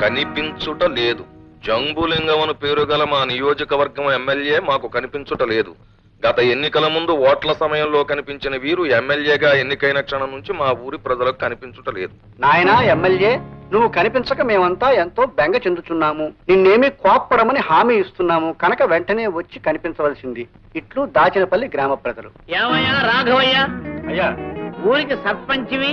కనిపించుట లేదు జంబులింగం అను పేరు గల మా నియోజకవర్గం ఎమ్మెల్యే మాకు కనిపించుట లేదు గత ఎన్నికల ముందు ఓట్ల సమయంలో కనిపించిన వీరు ఎమ్మెల్యేగా ఎన్నికైన క్షణం నుంచి మా ఊరి ప్రజలకు కనిపించుట లేదు నాయనా ఎమ్మెల్యే నువ్వు కనిపించక మేమంతా ఎంతో బెంగ చెందుతున్నాము నిన్నేమి కోప్పడమని హామీ ఇస్తున్నాము. కనుక వెంటనే వచ్చి కనిపించవలసింది. ఇట్లు దాచినపల్లి గ్రామ ప్రజలు. ఏమయ్యా రాఘవయ్య? అయ్యా. ఊరికి సర్పంచివి?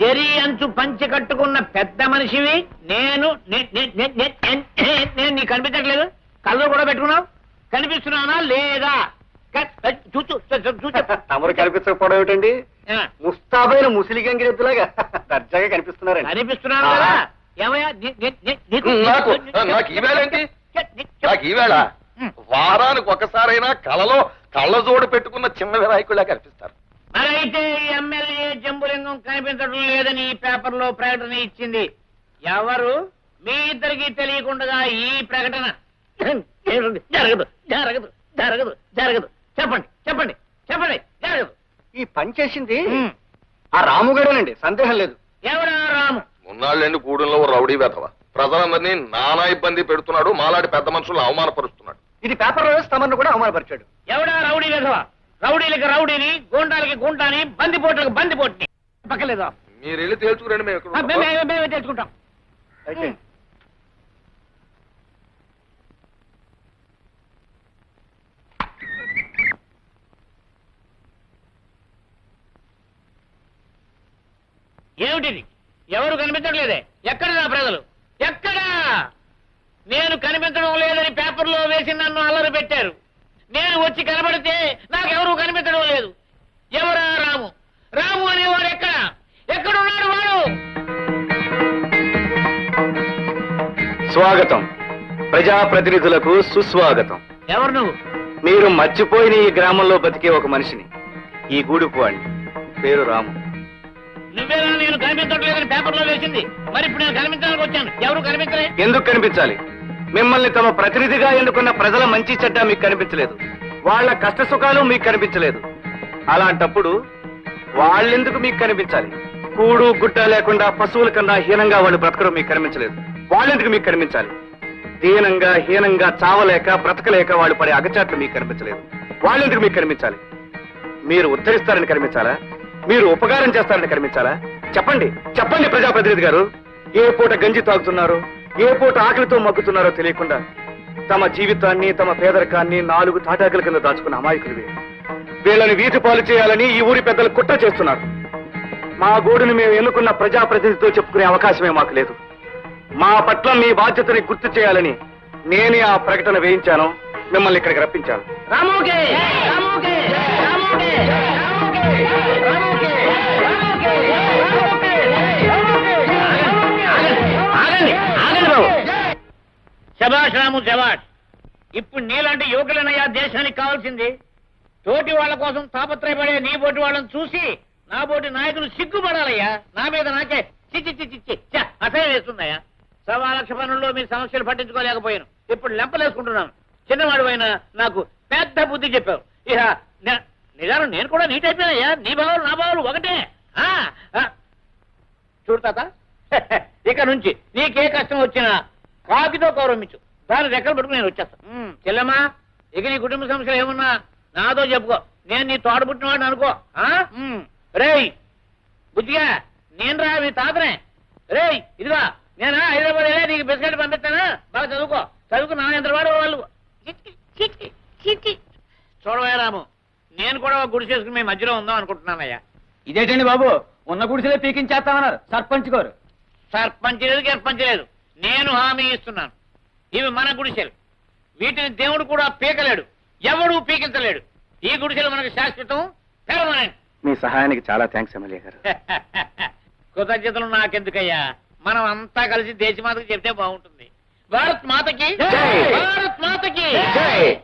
జరి అంచు పంచి కట్టుకున్న పెద్ద మనిషివి. నేను నేను నీకు కనిపించట్లేదు. కళ్ళు కూడా పెట్టుకున్నావు? కనిపిస్తున్నానా? లేదా? తమరు కనిపించకపోవడం ఏమిటండి? ముస్తాబైన ముసిలి గంగిరెద్దులాగా దర్జాగా కనిపిస్తున్నారండి. కనిపిస్తున్నాను కదా? ఏమయ్యా? నీకు- ఈవేళ వారానికి ఒకసారైనా కలలో కళ్ళజోడు పెట్టుకున్న చిన్న వినాయకుడిలా కనిపిస్తారు. మరైతే ఈ ఎమ్మెల్యే జంబులింగం కనిపించడం లేదని ఈ పేపర్లో ప్రకటన ఇచ్చింది. ఎవరు? మీ ఇద్దరికి తెలియకుండా ఈ ప్రకటన. జరగదు జరగదు జరగదు జరగదు. చెప్పండి చెప్పండి చెప్పండి జరగదు. ఈ పని చేసింది. ఆ రాముగాడేనండి సందేహం లేదు. ఎవడా రాము? ఉన్నాళ్ళండి కూడంలో ఓ రౌడీ వెధవ. ప్రజలందరినీ నానా ఇబ్బంది పెడుతున్నాడు మాలాంటి పెద్ద మనుషులను అవమానపరుస్తున్నాడు. ఇది పేపర్ వేసి తమను కూడా అవమానపరిచాడు. ఎవడా రౌడీ వెధవ? రౌడీలకి రౌడీని గూండాలకి గుంటాని బందిపోట్లకి బందిపోట్ని. పక్కలేదా మీరు వెళ్ళి తేల్చుకురండి మేము ఎక్కడ ఉన్నామో. మేమే మేమే తెచ్చుకుంటాం అయితే ఏమిటిది? ఎవరు కనిపించట్లేదే? ఎక్కడ నా ప్రజలు? ఎక్కడా? నేను కనిపించడం లేదని పేపర్లో వేసి నన్ను అల్లరి పెట్టారు. నేను వచ్చి కనబడితే నాకెవరూ కనిపించడం లేదు. ఎవరా రాము? రాము అనేవాడు ఎక్కడ? ఎక్కడున్నాడు వాడు? స్వాగతం. ప్రజాప్రతినిధులకు సుస్వాగతం. ఎవరు నువ్వు? మీరు మర్చిపోయిన ఈ గ్రామంలో బతికే ఒక మనిషిని. ఈ గూడుపు వాడిని పేరు రాము. నువ్వేనా నేను కనిపించట్లేదని పేపర్లో వేసింది. మరి ఇప్పుడు నేను కనిపించడానికి వచ్చాను. ఎవరు కనిపించలే? ఎందుకు కనిపించాలి? మిమ్మల్ని తమ ప్రతినిధిగా ఎన్నుకున్న ప్రజల మంచి చెడ్డ మీకు కనిపించలేదు. వాళ్ళ కష్ట సుఖాలు మీకు కనిపించలేదు. అలాంటప్పుడు వాళ్ళెందుకు మీకు కనిపించాలి? కూడు గుడ్డ లేకుండా పశువుల కన్నా హీనంగా వాళ్ళు బ్రతకడం మీకు కనిపించలేదు. వాళ్ళెందుకు మీకు కనిపించాలి? దీనంగా హీనంగా చావలేక బ్రతకలేక వాళ్ళు పడే అగచాట్లు మీకు కనిపించలేదు. వాళ్ళెందుకు మీకు కనిపించాలి? మీరు ఉద్ధరిస్తారని కనిపించాలా? మీరు ఉపకారం చేస్తారని కనిపించాలా? చెప్పండి చెప్పండి ప్రజాప్రతినిధి గారు. ఏ పూట గంజి తాగుతున్నారు? ఏ పూట ఆకలితో మగ్గుతున్నారో తెలియకుండా తమ జీవితాన్ని తమ పేదరికాన్ని నాలుగు తాటాకుల కింద దాచుకున్న అమాయకులు వీళ్ళని వీధి పాలు చేయాలని ఈ ఊరి పెద్దలు కుట్ర చేస్తున్నారు. మా గోడును మేము ఎన్నుకున్న ప్రజాప్రతినిధితో చెప్పుకునే అవకాశమే మాకు లేదు. మా పట్ల మీ బాధ్యతని గుర్తు చేయాలని నేనే ఆ ప్రకటన వేయించాను. మిమ్మల్ని ఇక్కడికి రప్పించాను. శబాష్ రాము ఇప్పుడు నీలాంటి యువకులనయ్యా దేశానికి కావాల్సింది. తోటి వాళ్ళ కోసం తాపత్రయపడే నీ పోటీ వాళ్ళని చూసి నా బోటి నాయకులు సిగ్గుపడాలయ్యా. నా మీద నాకే చిచ్చి చిచ్చి చిచ్చి అసహ్యం వేస్తుందయ్యా. సవా లక్ష పనుల్లో మీ సమస్యలు పట్టించుకోలేకపోయాను. ఇప్పుడు లెంపలేసుకుంటున్నాను. చిన్నవాడు అయినా నాకు పెద్ద బుద్ధి చెప్పావు. ఇక నే- నిజాలు నేను కూడా నీట్ అయిపోయానయ్యా. నీ భావాలు నా భావాలు ఒకటే. ఆ, ఇక నుంచి నీకే కష్టం వచ్చినా కాకితో గౌరవించు. దాని రెక్కలు పట్టుకుని నేను వచ్చేస్తాను ఉమ్, చెల్లెమ్మా ఇక నీ కుటుంబ సమస్యలు ఏమన్నా నాతో చెప్పుకో. నేను నీ తోడబుట్టినవాడిని అనుకో. ఆ? ఉమ్, రేయ్ బుద్ధిగా నేను రా మీ తాతనే. రేయ్ ఇదిగా నేనా హైదరాబాద్ వెళ్ళి నీకు బిస్కెట్ పంపిస్తానా? బాగా చదువుకో. చదువుకు నా ఎంత వాడు వాళ్ళు. చూడవయ్యా రాము నేను కూడా ఒక గుడి చేసుకుని మీ మధ్యలో ఉందాం అనుకుంటున్నానయ్యా. ఇదేటండి బాబు? ఉన్న గుడిసెలే పీకించేస్తామన్నారు. సర్పంచ్ గారు. సర్పంచ్ లేదు గర్పంచ్ లేదు. నేను హామీ ఇస్తున్నాను. ఇవి మన గుడిసెలు. వీటిని దేవుడు కూడా పీకలేడు. ఎవడూ పీకించలేడు. ఈ గుడిసెలు మనకు శాశ్వతం పెర్మనెంట్ మీ సహాయానికి చాలా థ్యాంక్స్ ఎమ్మెల్యే గారు. కృతజ్ఞతలు నాకెందుకయ్యా? మనం అంతా కలిసి దేశమాతకి చెప్తే బాగుంటుంది. భారత్ మాతకి. భారత్ మాతకి.